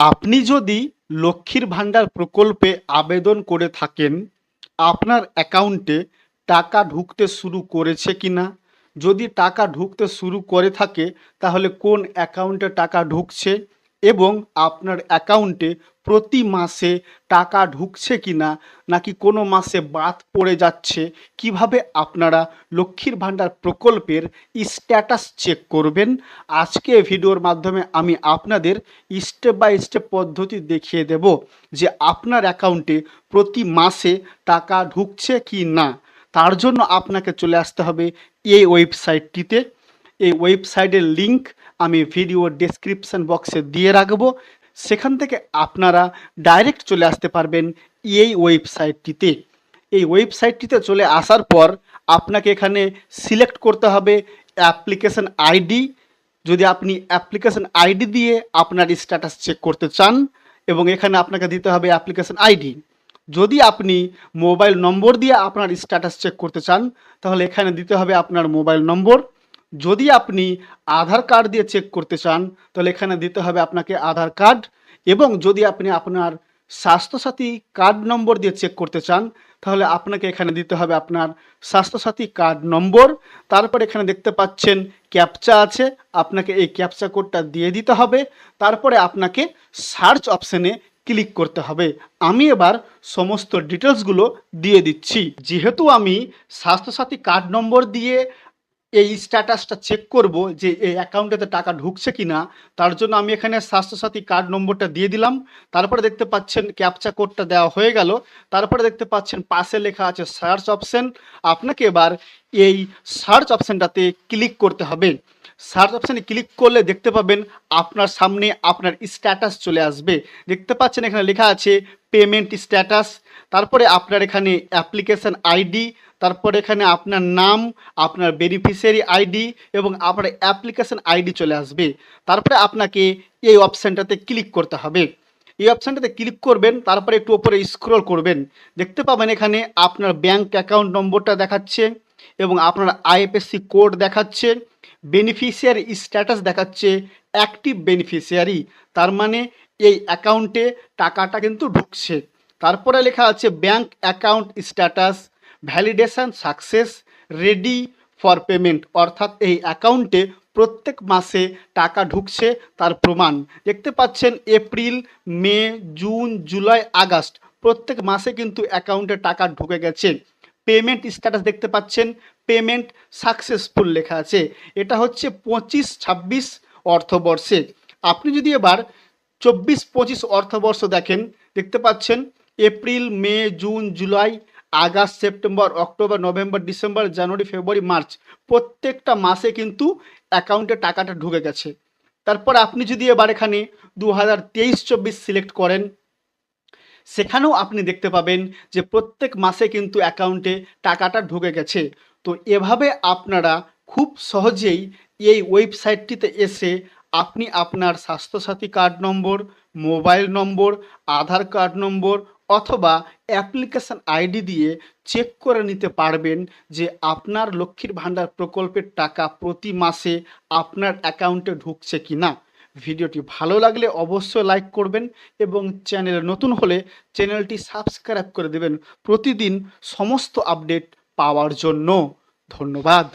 আপনি যদি লক্ষ্মীর ভাণ্ডার প্রকল্পে আবেদন করে থাকেন, আপনার অ্যাকাউন্টে টাকা ঢুকতে শুরু করেছে কি না যদি টাকা ঢুকতে শুরু করে থাকে, তাহলে কোন অ্যাকাউন্টে টাকা ঢুকছে? এবং আপনার অ্যাকাউন্টে প্রতি মাসে টাকা ঢুকছে কি না নাকি কোনো মাসে বাদ পড়ে যাচ্ছে, কীভাবে আপনারা লক্ষ্মীর ভাণ্ডার প্রকল্পের স্ট্যাটাস চেক করবেন? আজকে ভিডিওর মাধ্যমে আমি আপনাদের স্টেপ বাই স্টেপ পদ্ধতি দেখিয়ে দেব যে আপনার অ্যাকাউন্টে প্রতি মাসে টাকা ঢুকছে কি না তার জন্য আপনাকে চলে আসতে হবে এই ওয়েবসাইটটিতে। এই ওয়েবসাইটের লিংক আমি ভিডিও ডেসক্রিপশন বক্সে দিয়ে রাখব। সেখান থেকে আপনারা ডাইরেক্ট চলে আসতে পারবেন এই ওয়েবসাইটটিতে। এই ওয়েবসাইটটিতে চলে আসার পর আপনাকে এখানে সিলেক্ট করতে হবে অ্যাপ্লিকেশন আইডি। যদি আপনি অ্যাপ্লিকেশন আইডি দিয়ে আপনার স্ট্যাটাস চেক করতে চান এবং এখানে আপনাকে দিতে হবে অ্যাপ্লিকেশন আইডি। যদি আপনি মোবাইল নম্বর দিয়ে আপনার স্ট্যাটাস চেক করতে চান, তাহলে এখানে দিতে হবে আপনার মোবাইল নম্বর। যদি আপনি আধার কার্ড দিয়ে চেক করতে চান, তাহলে এখানে দিতে হবে আপনাকে আধার কার্ড এবং যদি আপনি আপনার স্বাস্থ্যসাথী কার্ড নম্বর দিয়ে চেক করতে চান, তাহলে আপনাকে এখানে দিতে হবে আপনার স্বাস্থ্যসাথী কার্ড নম্বর। তারপর এখানে দেখতে পাচ্ছেন ক্যাপচা আছে, আপনাকে এই ক্যাপচা কোডটা দিয়ে দিতে হবে। তারপরে আপনাকে সার্চ অপশানে ক্লিক করতে হবে। আমি এবার সমস্ত ডিটেলসগুলো দিয়ে দিচ্ছি। যেহেতু আমি স্বাস্থ্যসাথী কার্ড নম্বর দিয়ে এই স্ট্যাটাসটা চেক করব যে এই অ্যাকাউন্টেতে টাকা ঢুকছে কি না তার জন্য আমি এখানে স্বাস্থ্যসাথী কার্ড নম্বরটা দিয়ে দিলাম। তারপরে দেখতে পাচ্ছেন ক্যাপচা কোডটা দেওয়া হয়ে গেল। তারপরে দেখতে পাচ্ছেন পাশে লেখা আছে সার্চ অপশন আপনাকে এবার এই সার্চ অপশানটাতে ক্লিক করতে হবে। সার্চ অপশানে ক্লিক করলে দেখতে পাবেন আপনার সামনে আপনার স্ট্যাটাস চলে আসবে। দেখতে পাচ্ছেন এখানে লেখা আছে পেমেন্ট স্ট্যাটাস তারপরে আপনার এখানে অ্যাপ্লিকেশন আইডি তারপরে এখানে আপনার নাম, আপনার বেনিফিশিয়ারি আইডি এবং আপনার অ্যাপ্লিকেশন আইডি চলে আসবে। তারপরে আপনাকে এই অপশানটাতে ক্লিক করতে হবে। এই অপশানটাতে ক্লিক করবেন, তারপরে একটু ওপরে স্ক্রল করবেন। দেখতে পাবেন এখানে আপনার ব্যাংক অ্যাকাউন্ট নম্বরটা দেখাচ্ছে। এবং আপনার আইএফএসসি কোড দেখাচ্ছে বেনিফিশিয়ারি স্ট্যাটাস দেখাচ্ছে অ্যাক্টিভ বেনিফিশিয়ারি তার মানে এই অ্যাকাউন্টে টাকাটা কিন্তু ঢুকছে। তারপরে লেখা আছে bank account status validation success ready for payment অর্থাৎ এই অ্যাকাউন্টে প্রত্যেক মাসে টাকা ঢুকছে তার প্রমাণ। দেখতে পাচ্ছেন এপ্রিল, মে, জুন, জুলাই, আগস্ট, প্রত্যেক মাসে কিন্তু অ্যাকাউন্টে টাকা ঢুকে গেছে। পেমেন্ট স্ট্যাটাস দেখতে পাচ্ছেন, পেমেন্ট সাকসেসফুল লেখা আছে। এটা হচ্ছে পঁচিশ ছাব্বিশ অর্থবর্ষে। আপনি যদি এবার চব্বিশ পঁচিশ অর্থবর্ষ দেখেন, দেখতে পাচ্ছেন এপ্রিল, মে, June, July, August, September, October, November, December, জানুয়ারি, ফেব্রুয়ারি, মার্চ, প্রত্যেকটা মাসে কিন্তু অ্যাকাউন্টে টাকাটা ঢুকে গেছে। তারপর আপনি যদি এবার এখানে দু হাজার তেইশ চব্বিশ সিলেক্ট করেন সেখানেও আপনি দেখতে পাবেন যে প্রত্যেক মাসে কিন্তু অ্যাকাউন্টে টাকাটা ঢুকে গেছে। তো এভাবে আপনারা খুব সহজেই এই ওয়েবসাইটটিতে এসে আপনি আপনার Swasthya Sathi card number, mobile number, Aadhaar card number অথবা অ্যাপ্লিকেশন আইডি দিয়ে চেক করে নিতে পারবেন যে আপনার লক্ষ্মীর ভাণ্ডার প্রকল্পের টাকা প্রতি মাসে আপনার অ্যাকাউন্টে ঢুকছে কি না ভিডিওটি ভালো লাগলে অবশ্যই লাইক করবেন এবং চ্যানেলে নতুন হলে চ্যানেলটি সাবস্ক্রাইব করে দেবেন। প্রতিদিন সমস্ত আপডেট পাওয়ার জন্য ধন্যবাদ।